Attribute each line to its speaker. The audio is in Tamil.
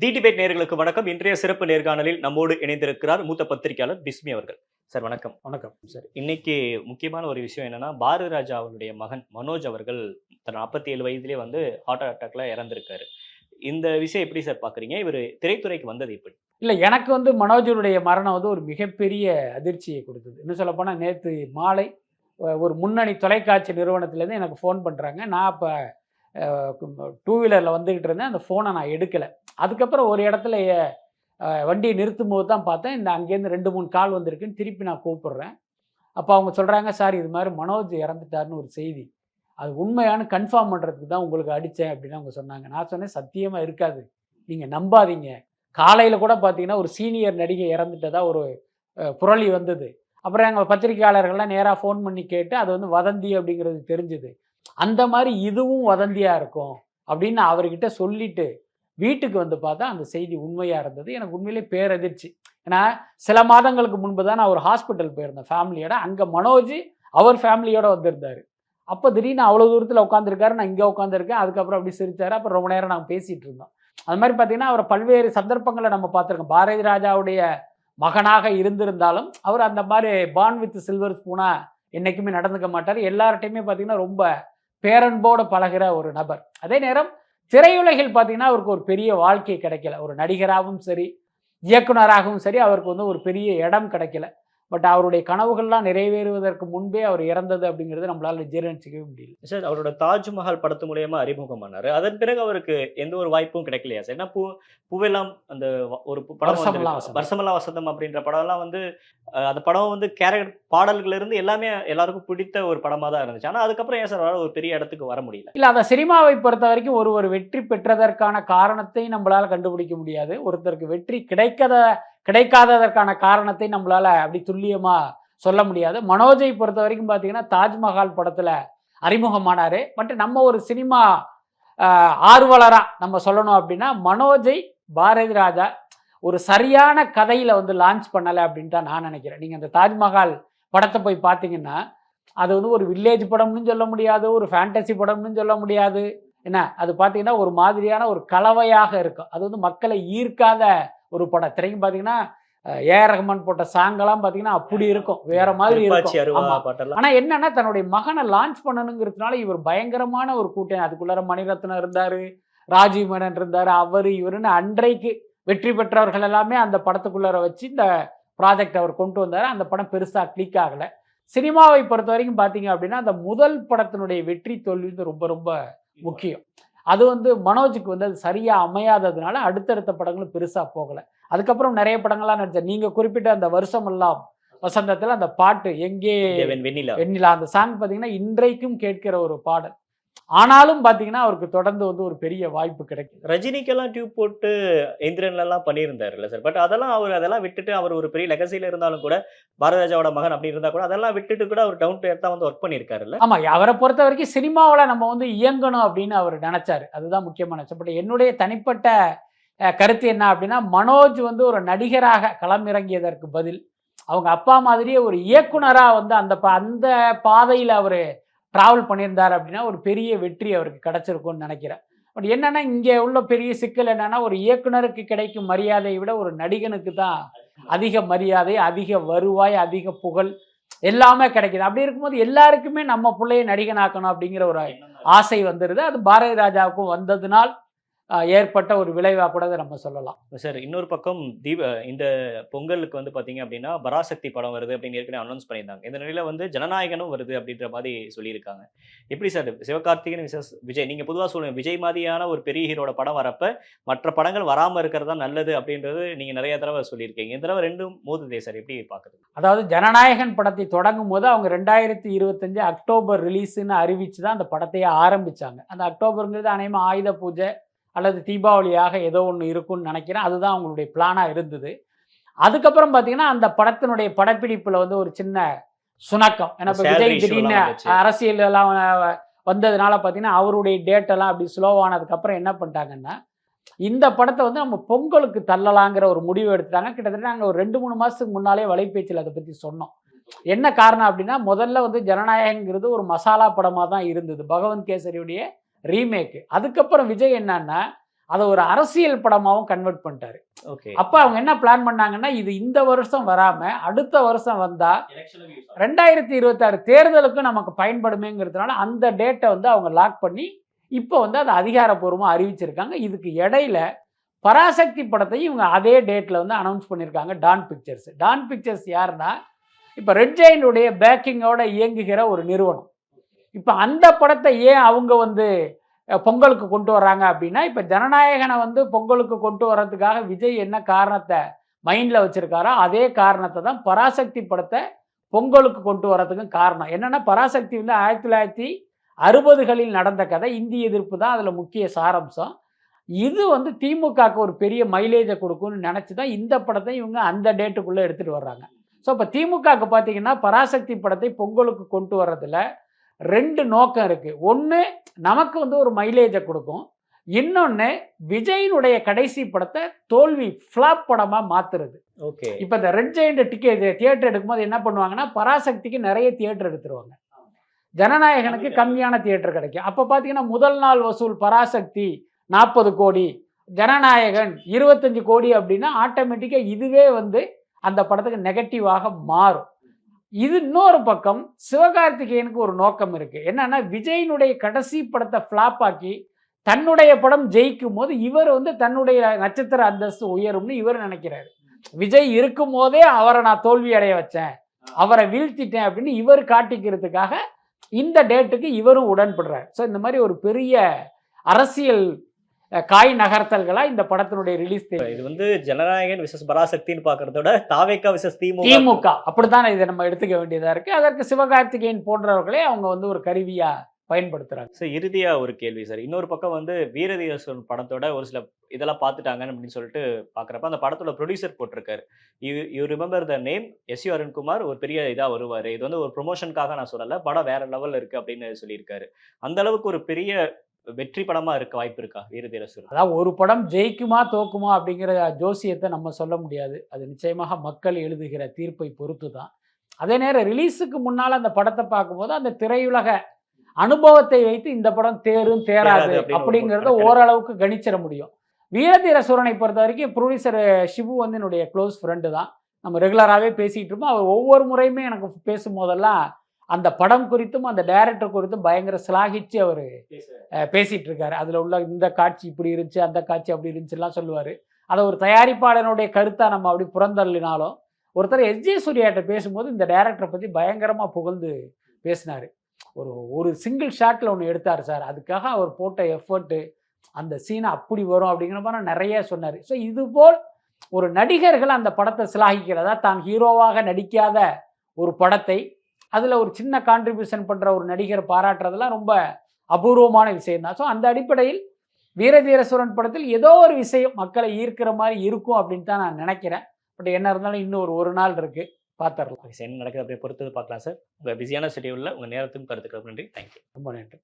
Speaker 1: தி டிபேட் நேர்களுக்கு வணக்கம். இன்றைய சிறப்பு நேர்காணலில் நம்மோடு இணைந்திருக்கிறார் மூத்த பத்திரிகையாளர் பிஸ்மி அவர்கள். சார் வணக்கம்.
Speaker 2: வணக்கம்.
Speaker 1: சார் இன்னைக்கு முக்கியமான ஒரு விஷயம் என்னன்னா பாரதி ராஜா அவருடைய மகன் மனோஜ் அவர்கள் தன் நாற்பத்தி ஏழு வயதிலே வந்து ஹார்ட் அட்டாக்ல இறந்திருக்காரு. இந்த விஷயம் எப்படி சார் பாக்குறீங்க இவர் திரைத்துறைக்கு வந்தது எப்படி?
Speaker 2: இல்லை எனக்கு வந்து மனோஜருடைய மரணம் வந்து ஒரு மிகப்பெரிய அதிர்ச்சியை கொடுத்தது. இன்னும் சொல்லப்போனால் நேற்று மாலை ஒரு முன்னணி தொலைக்காட்சி நிறுவனத்துலேருந்து எனக்கு ஃபோன் பண்ணுறாங்க நான் அப்போ டூ வீலரில் வந்துக்கிட்டு இருந்தேன். அந்த ஃபோனை நான் எடுக்கலை. அதுக்கப்புறம் ஒரு இடத்துல வண்டியை நிறுத்தும் போது தான் பார்த்தேன். இந்த அங்கேருந்து ரெண்டு மூணு கால் வந்திருக்குன்னு திருப்பி நான் கூப்பிடுறேன். அப்போ அவங்க சொல்கிறாங்க சார் இது மாதிரி மனோஜ் இறந்துட்டாருன்னு ஒரு செய்தி. அது உண்மையானு கன்ஃபார்ம் பண்ணுறதுக்கு தான் உங்களுக்கு அடித்தேன் அப்படின்னு அவங்க சொன்னாங்க. நான் சொன்னேன் சத்தியமாக இருக்காது. நீங்கள் நம்பாதீங்க. காலையில் கூட பார்த்தீங்கன்னா ஒரு சீனியர் நடிகை இறந்துட்டதா ஒரு புரளி வந்தது. அப்புறம் எங்கள் பத்திரிகையாளர்கள்லாம் நேராக ஃபோன் பண்ணி கேட்டு அது வந்து வதந்தி அப்படிங்கிறது தெரிஞ்சுது. அந்த மாதிரி இதுவும் வதந்தியாக இருக்கும் அப்படின்னு அவர்கிட்ட சொல்லிட்டு வீட்டுக்கு வந்து பார்த்தா அந்த செய்தி உண்மையாக இருந்தது. எனக்கு உண்மையிலே பேரதிர்ச்சி. ஏன்னா சில மாதங்களுக்கு முன்பு தான் நான் ஒரு ஹாஸ்பிட்டல் போயிருந்தேன் ஃபேமிலியோட. அங்கே மனோஜ் அவர் ஃபேமிலியோட வந்திருந்தார். அப்போ திடீர்னு அவ்வளோ தூரத்தில் உட்காந்துருக்காரு நான் இங்கே உட்காந்துருக்கேன் அதுக்கப்புறம் அப்படி சிரித்தார் அப்புறம் ரொம்ப நேரம் நாங்கள் பேசிகிட்டு இருந்தோம். அது மாதிரி பார்த்தீங்கன்னா அவர் பல்வேறு சந்தர்ப்பங்களை நம்ம பார்த்துருக்கோம். பாரதி ராஜாவுடைய மகனாக இருந்திருந்தாலும் அவர் அந்த மாதிரி பான் வித் சில்வர் ஸ்பூனா என்றைக்குமே நடந்துக்க மாட்டார். எல்லார்ட்டையுமே பார்த்தீங்கன்னா ரொம்ப பேரன்போடு பழகுற ஒரு நபர். அதே நேரம் திரையுலகில் பார்த்தீங்கன்னா அவருக்கு ஒரு பெரிய வாழ்க்கை கிடைக்கல. ஒரு நடிகராகவும் சரி இயக்குனராகவும் சரி அவருக்கு வந்து ஒரு பெரிய இடம் கிடைக்கல. பட் அவருடைய கனவுகள்லாம் நிறைவேறுவதற்கு முன்பே அவர் இறந்தது அப்படிங்கிறது நம்மளால ஜீரணிச்சிக்கவே முடியல.
Speaker 1: சார் அவரோட தாஜ்மஹால் படத்து மூலியமா அறிமுகமானாரு. அதன் பிறகு அவருக்கு எந்த ஒரு வாய்ப்பும் கிடைக்கலையா சார்? ஏன்னா பூ பூவெல்லாம் அந்த ஒரு படம்
Speaker 2: வருஷமெல்லாம் வசந்தம்.
Speaker 1: அப்படின்ற படம்லாம் வந்து அந்த படம் வந்து கேரக்டர் பாடல்கள் இருந்து எல்லாமே எல்லாருக்கும் பிடித்த ஒரு படமா தான் இருந்துச்சு. ஆனா அதுக்கப்புறம் ஏன் சார் ஒரு பெரிய இடத்துக்கு வர முடியல?
Speaker 2: இல்ல அந்த சினிமாவை பொறுத்த வரைக்கும் ஒரு ஒரு வெற்றி பெற்றதற்கான காரணத்தை நம்மளால கண்டுபிடிக்க முடியாது. ஒருத்தருக்கு வெற்றி கிடைக்காத கிடைக்காததற்கான காரணத்தை நம்மளால அப்படி துல்லியமா சொல்ல முடியாது. மனோஜை பொறுத்த வரைக்கும் பார்த்தீங்கன்னா தாஜ்மஹால் படத்துல அறிமுகமானாரு. பட் நம்ம ஒரு சினிமா ஆர்வலராக ஆர்வலரா நம்ம சொல்லணும் அப்படின்னா மனோஜை பாரதி ராஜா ஒரு சரியான கதையில வந்து லான்ச் பண்ணலை அப்படின்னு தான் நான் நினைக்கிறேன். நீங்க அந்த தாஜ்மஹால் படத்தை போய் பார்த்தீங்கன்னா அது வந்து ஒரு வில்லேஜ் படம்னு சொல்ல முடியாது ஒரு ஃபேண்டசி படம்னு சொல்ல முடியாது. என்ன? அது பார்த்தீங்கன்னா ஒரு மாதிரியான ஒரு கலவையாக இருக்கும். அது வந்து மக்களை ஈர்க்காத ஒரு படம். திரைக்கும் பார்த்தீங்கன்னா ஏஆர் ரஹ்மான் போட்ட சாங்கெல்லாம் பார்த்தீங்கன்னா அப்படி இருக்கும். வேற மாதிரி இருக்கும். ஆனா என்னன்னா தன்னுடைய மகனை லான்ச் பண்ணணுங்கிறதுனால இவர் பயங்கரமான ஒரு கூட்டம். அதுக்குள்ளார மணிரத்னம் இருந்தாரு ராஜீவ் மேனன் இருந்தாரு அவரு இவருன்னு அன்றைக்கு வெற்றி பெற்றவர்கள் எல்லாமே அந்த படத்துக்குள்ளார வச்சு இந்த ப்ராஜெக்ட் அவர் கொண்டு வந்தாரு. அந்த படம் பெருசா கிளிக் ஆகல. சினிமாவை பொறுத்த வரைக்கும் பார்த்தீங்க அப்படின்னா அந்த முதல் படத்தினுடைய வெற்றி தோல்வி வந்து ரொம்ப ரொம்ப முக்கியம். அது வந்து மனோஜுக்கு வந்து அது சரியா அமையாததுனால அடுத்தடுத்த படங்களும் பெருசா போகல. அதுக்கப்புறம் நிறைய படங்கள்லாம் நடிச்சார் நீங்க குறிப்பிட்ட அந்த வருஷம் எல்லாம் வசந்தத்துல அந்த பாட்டு எங்கே
Speaker 1: வெண்ணிலா?
Speaker 2: வெண்ணிலா அந்த சாங் பார்த்தீங்கன்னா இன்றைக்கும் கேட்கிற ஒரு பாடல். ஆனாலும் பார்த்தீங்கன்னா அவருக்கு தொடர்ந்து வந்து ஒரு பெரிய வாய்ப்பு கிடைக்கும்
Speaker 1: ரஜினிக்கெல்லாம் டியூப் போட்டு எந்திரன்ல எல்லாம் பண்ணியிருந்தாருல்ல சார் பட் அதெல்லாம் அவர் அதெல்லாம் விட்டுட்டு அவர் ஒரு பெரிய லெகசியில இருந்தாலும் கூட பாரதராஜாவோட மகன் அப்படி இருந்தா கூட அதெல்லாம் விட்டுட்டு கூட அவர் டவுன் டு எர்த்தா வந்து ஒர்க் பண்ணியிருக்காருல்ல?
Speaker 2: ஆமா அவரை பொறுத்த வரைக்கும் சினிமாவில் நம்ம வந்து இயங்கணும் அப்படின்னு அவர் நினைச்சாரு. அதுதான் முக்கியமான பட் என்னுடைய தனிப்பட்ட கருத்து என்ன அப்படின்னா மனோஜ் வந்து ஒரு நடிகராக களமிறங்கியதற்கு பதில். அவங்க அப்பா மாதிரியே ஒரு இயக்குனரா வந்து அந்த பா- அந்த பாதையில் அவர் ட்ராவல் பண்ணியிருந்தார் அப்படின்னா ஒரு பெரிய வெற்றி அவருக்கு கிடைச்சிருக்கும்னு நினைக்கிறேன். பட் என்னென்னா இங்கே உள்ள பெரிய சிக்கல் என்னென்னா ஒரு இயக்குனருக்கு கிடைக்கும் மரியாதையை விட ஒரு நடிகனுக்கு தான் அதிக மரியாதை அதிக வருவாய் அதிக புகழ் எல்லாமே கிடைக்கிது. அப்படி இருக்கும்போது எல்லாருக்குமே நம்ம பிள்ளைய நடிகனாக்கணும் அப்படிங்கிற ஒரு ஆசை வந்துடுது அது பாரதி ராஜாவுக்கும் வந்ததுனால் ஏற்பட்ட ஒரு விளைவாக கூட அதை நம்ம சொல்லலாம்.
Speaker 1: சார் இன்னொரு பக்கம் தீப இந்த பொங்கலுக்கு வந்து பாத்தீங்க அப்படின்னா பராசக்தி படம் வருது அப்படின்னு ஏற்கனவே அனௌன்ஸ் பண்ணியிருந்தாங்க. இந்த நிலையில வந்து ஜனநாயகனும் வருது அப்படின்ற மாதிரி சொல்லியிருக்காங்க. எப்படி சார் சிவகார்த்திகேயன் விசஸ் விஜய் நீங்க பொதுவா சொல்லுங்க விஜய் மாதிரியான ஒரு பெரிய ஹீரோட படம் வரப்ப மற்ற படங்கள் வராம இருக்கிறது தான் நல்லது அப்படின்றது நீங்க நிறைய தடவை சொல்லியிருக்கீங்க. இந்த தடவை ரெண்டும் மோதுதே சார் எப்படி பாக்குறது
Speaker 2: அதாவது ஜனநாயகன் படத்தை தொடங்கும் போது அவங்க ரெண்டாயிரத்தி இருபத்தஞ்சு அக்டோபர் ரிலீஸ்னு அறிவிச்சு தான் அந்த படத்தையே ஆரம்பிச்சாங்க. அந்த அக்டோபருங்கிறது அநேகமாக ஆயுத பூஜை அல்லது தீபாவளியாக ஏதோ ஒன்று இருக்கும்னு நினைக்கிறேன். அதுதான் அவங்களுடைய பிளானாக இருந்தது. அதுக்கப்புறம் பார்த்தீங்கன்னா அந்த படத்தினுடைய படப்பிடிப்பில் வந்து ஒரு சின்ன சுணக்கம். ஏன்னா இப்போ விஜய் திடீர்னு. அரசியல் எல்லாம் வந்ததுனால பார்த்தீங்கன்னா அவருடைய டேட் எல்லாம் அப்படி ஸ்லோவானதுக்கப்புறம் என்ன பண்ணிட்டாங்கன்னா இந்த படத்தை வந்து நம்ம பொங்கலுக்கு தள்ளலாங்கிற ஒரு முடிவு எடுத்துட்டாங்க. கிட்டத்தட்ட நாங்கள் ஒரு ரெண்டு மூணு மாதத்துக்கு முன்னாலே வலைபேச்சில் அதை பற்றி சொன்னோம். என்ன காரணம் அப்படின்னா முதல்ல வந்து ஜனநாயகங்கிறது ஒரு மசாலா படமாக தான் இருந்தது. பகவந்த் கேசரியுடைய ரீமேக்கு அதுக்கப்புறம் விஜய் என்னன்னா அதை ஒரு அரசியல் படமாகவும் கன்வெர்ட் பண்ணிட்டாரு.
Speaker 1: ஓகே.
Speaker 2: அப்போ அவங்க என்ன பிளான் பண்ணாங்கன்னா இது இந்த வருஷம் வராம அடுத்த வருஷம் வந்தா ரெண்டாயிரத்தி இருபத்தாறு தேர்தலுக்கும் நமக்கு பயன்படுமேங்கிறதுனால அந்த டேட்டை வந்து அவங்க லாக் பண்ணி இப்போ வந்து அதை அதிகாரப்பூர்வமாக அறிவிச்சிருக்காங்க. இதுக்கு இடையில பராசக்தி படத்தையும் இவங்க அதே டேட்டில் வந்து அனௌன்ஸ் பண்ணியிருக்காங்க டான் பிக்சர்ஸ் டான் பிக்சர்ஸ் யாருன்னா இப்போ ரெட் ஜெயினுடைய பேக்கிங்கோட இயங்குகிற ஒரு நிறுவனம். இப்போ அந்த படத்தை ஏன் அவங்க வந்து பொங்கலுக்கு கொண்டு வர்றாங்க அப்படின்னா இப்போ ஜனநாயகனை வந்து பொங்கலுக்கு கொண்டு வர்றதுக்காக விஜய் என்ன காரணத்தை மைண்டில் வச்சுருக்காரோ அதே காரணத்தை தான் பராசக்தி படத்தை பொங்கலுக்கு கொண்டு வரதுக்கும் காரணம். என்னென்னா பராசக்தி வந்து ஆயிரத்தி தொள்ளாயிரத்தி அறுபதுகளில் நடந்த கதை இந்திய எதிர்ப்பு தான் அதில் முக்கிய சாரம்சம். இது வந்து திமுகவுக்கு ஒரு பெரிய மைலேஜை கொடுக்கும்னு நினச்சி தான் இந்த படத்தை இவங்க அந்த டேட்டுக்குள்ளே எடுத்துகிட்டு வர்றாங்க. ஸோ இப்போ திமுகவுக்கு பார்த்தீங்கன்னா பராசக்தி படத்தை பொங்கலுக்கு கொண்டு வர்றதில் ரெண்டு நோக்கம் இருக்குது ஒன்று நமக்கு வந்து ஒரு மைலேஜை கொடுக்கும். இன்னொன்று விஜயினுடைய கடைசி படத்தை தோல்வி ஃப்ளாப் படமாக மாற்றுறது
Speaker 1: ஓகே.
Speaker 2: இப்போ இந்த ரெட் ஜெயிண்ட் டிக்கெட் தியேட்டர் எடுக்கும்போது என்ன பண்ணுவாங்கன்னா பராசக்திக்கு நிறைய தியேட்டர் எடுத்துருவாங்க. ஜனநாயகனுக்கு கம்மியான தியேட்டர் கிடைக்கும். அப்போ பார்த்தீங்கன்னா முதல் நாள் வசூல் பராசக்தி நாற்பது கோடி ஜனநாயகன் இருபத்தஞ்சு கோடி அப்படின்னா ஆட்டோமேட்டிக்காக இதுவே வந்து அந்த படத்துக்கு நெகட்டிவாக மாறும். இது இன்னொரு பக்கம் சிவகார்த்திகேயனுக்கு ஒரு நோக்கம் இருக்கு. என்னன்னா விஜயினுடைய கடைசி படத்தை ஃப்ளாப் ஆக்கி தன்னுடைய படம் ஜெயிக்கும் போது இவர் வந்து தன்னுடைய நட்சத்திர அந்தஸ்து உயரும்னு இவர் நினைக்கிறாரு. விஜய் இருக்கும் போதே அவரை நான் தோல்வி அடைய வச்சேன். அவரை வீழ்த்திட்டேன் அப்படின்னு இவர் காட்டிக்கிறதுக்காக இந்த டேட்டுக்கு இவரும் உடன்படுறார். ஸோ இந்த மாதிரி ஒரு பெரிய அரசியல் காய் நகர்த்தல்களா இந்த படத்தினுடைய ரிலீஸ்
Speaker 1: இது வந்து ஜனநாயகன் விசஸ் பராசக்தின்னு பாக்குறத விட தாவேக்கா விசஸ் திமுக.
Speaker 2: திமுக. அப்படித்தான் இதை நம்ம எடுத்துக்க வேண்டியதா இருக்கு. அதற்கு சிவகார்த்திகேயன் போன்றவர்களே அவங்க வந்து ஒரு கருவியா பயன்படுத்துறாங்க.
Speaker 1: சார் இறுதியா ஒரு கேள்வி சார் இன்னொரு பக்கம் வந்து வீரதீரஸ்வரன் படத்தோட ஒரு சில இதெல்லாம் பார்த்துட்டாங்க அப்படின்னு சொல்லிட்டு பார்க்குறப்ப அந்த படத்தோட ப்ரொடியூசர் போட்டிருக்காரு. You you remember the name S U Arunkumar ஒரு பெரிய இதாக வருவார். இது வந்து ஒரு ப்ரொமோஷனுக்காக நான் சொல்லலை. படம் வேற லெவலில் இருக்கு அப்படின்னு சொல்லியிருக்காரு. அந்த அளவுக்கு ஒரு பெரிய வெற்றி படமா இருக்க வாய்ப்பு இருக்கா? வீரதீரஸ்வரன்
Speaker 2: அதாவது ஒரு படம் ஜெயிக்குமா தோக்குமா அப்படிங்கிற ஜோசியத்தை நம்ம சொல்ல முடியாது. அது நிச்சயமாக மக்கள் எழுதுகிற தீர்ப்பை பொறுத்து தான் அதே நேரம் ரிலீஸுக்கு முன்னால் அந்த படத்தை பார்க்கும்போது அந்த திரையுலக அனுபவத்தை வைத்து இந்த படம் தேரும்
Speaker 1: தேராது
Speaker 2: அப்படிங்கிறத. ஓரளவுக்கு கணிச்சிட முடியும். வீரதீர சூரனை பொறுத்த வரைக்கும் ப்ரொடியூசர் சிபு வந்து என்னுடைய க்ளோஸ் ஃப்ரெண்டு தான். நம்ம ரெகுலராகவே பேசிகிட்டு இருப்போம். அவர் ஒவ்வொரு முறையுமே எனக்கு பேசும்போதெல்லாம் அந்த படம் குறித்தும் அந்த டைரக்டர் குறித்தும் பயங்கர சிலாகிச்சு அவர் அஹ் பேசிட்டு இருக்காரு அதில் உள்ள இந்த காட்சி இப்படி இருந்துச்சு அந்த காட்சி அப்படி இருந்துச்சுலாம் சொல்லுவார். அதை ஒரு தயாரிப்பாளனுடைய கருத்தை நம்ம அப்படி புறந்தள்ளினாலும் ஒருத்தர் எஸ்ஜே சூர்யாட்ட பேசும்போது இந்த டைரக்டரை பற்றி பயங்கரமாக புகழ்ந்து பேசினார். ஒரு ஒரு சிங்கிள் ஷாட்டில் ஒன்று எடுத்தார் சார். அதுக்காக அவர் போட்ட எஃபர்ட்டு அந்த சீனை அப்படி வரும் அப்படிங்கிற மாதிரி நிறைய சொன்னார். ஸோ இதுபோல் ஒரு நடிகர்கள் அந்த படத்தை சிலாகிக்கிறதா தான் ஹீரோவாக நடிக்காத ஒரு படத்தை அதில் ஒரு சின்ன கான்ட்ரிபியூஷன் பண்ணுற ஒரு நடிகர் பாராட்டுறதெல்லாம் ரொம்ப அபூர்வமான விஷயம் தான். ஸோ அந்த அடிப்படையில் வீரதீரசுரன் படத்தில் ஏதோ ஒரு விஷயம் மக்களை ஈர்க்கிற மாதிரி இருக்கும் அப்படின்னு தான் நான் நினைக்கிறேன். பட் என்ன இருந்தாலும் இன்னும் ஒரு ஒரு நாள் இருக்கு. பார்த்துடலாம்
Speaker 1: என்ன நடக்குது அப்படியே பொறுத்தது பார்க்கலாம் சார். உங்கள் பிஸியான ஷெடியூலில் உங்கள் நேரத்துக்கும் கருத்துக்கள் நன்றி. தேங்க்யூ
Speaker 2: ரொம்ப நன்றி.